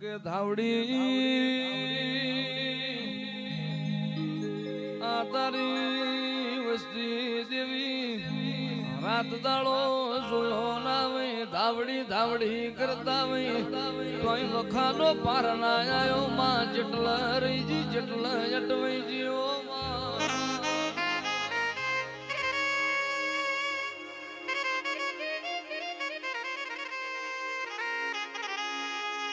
કે ધાવડી. આ તારી વસ્તી દેવી, રાત દાડો જોયો ના ધાવડી ધાવડી કરતા વઈ તોય વખાનો પાર ના આવ્યો માં જેટલા રહીજી, જેટલા જટવાઈ જીઓ.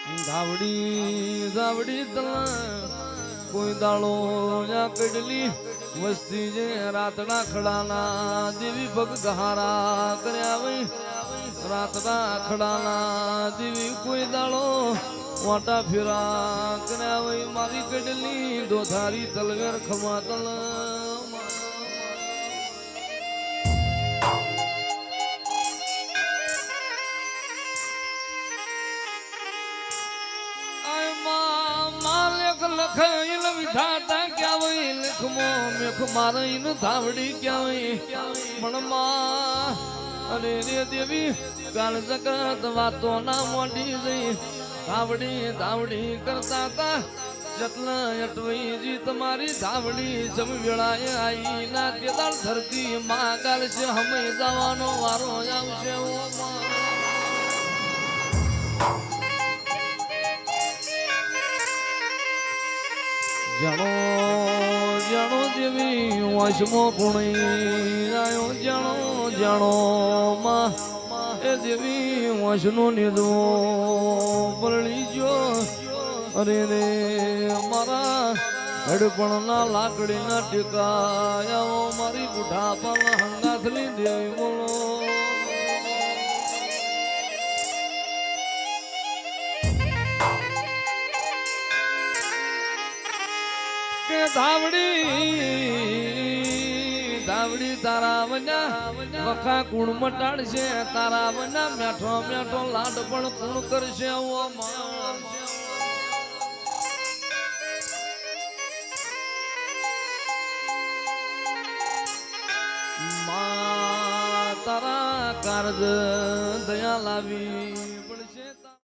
ધાવડી ધાવડી તલા કોઈ દાળો કડલી વસ્તી જે રાતના ખડાના દેવી ભગ ગહારા કર્યા વઈ. રાતના ખડાના દેવી કોઈ દાળો વાટા ફેરા કર્યા વઈ. મારી કડલી દોધારી તલવેર ખમા લખાઈલ વિધાતા ક્યાવઈ લખમો મેખ મારઈન ધાવડી ક્યાં પણ માં અરે રે દેવી કાલ જગત વાતો ના મોડી જઈ ધાવડી ધાવડી કરતા તા, જટલા અટવઈ જી તમારી ધાવડી, જમ વેળાએ આઈ ના તેદાળ ધરતી માં ગાલ હમે જવાનો વારો આવશે, ઓ માં જણો જણો જેવી વાસમો પુણી આયો, જણો જણો માં, એ દેવી વાસનો નિદો પરળી જો અરે રે, મારા હડપણના લાકડીના ટીકા મારી બુઢા પણ હંગાથલી દેવી બોલો. કે ધાવડી ધાવડી તારા વના, વખા કુણ મટાડશે, તારા વના મેઠો મેઠો લાડ પણ કુણ કરશે ઓ માં, તારા કારજ દયા લાવી.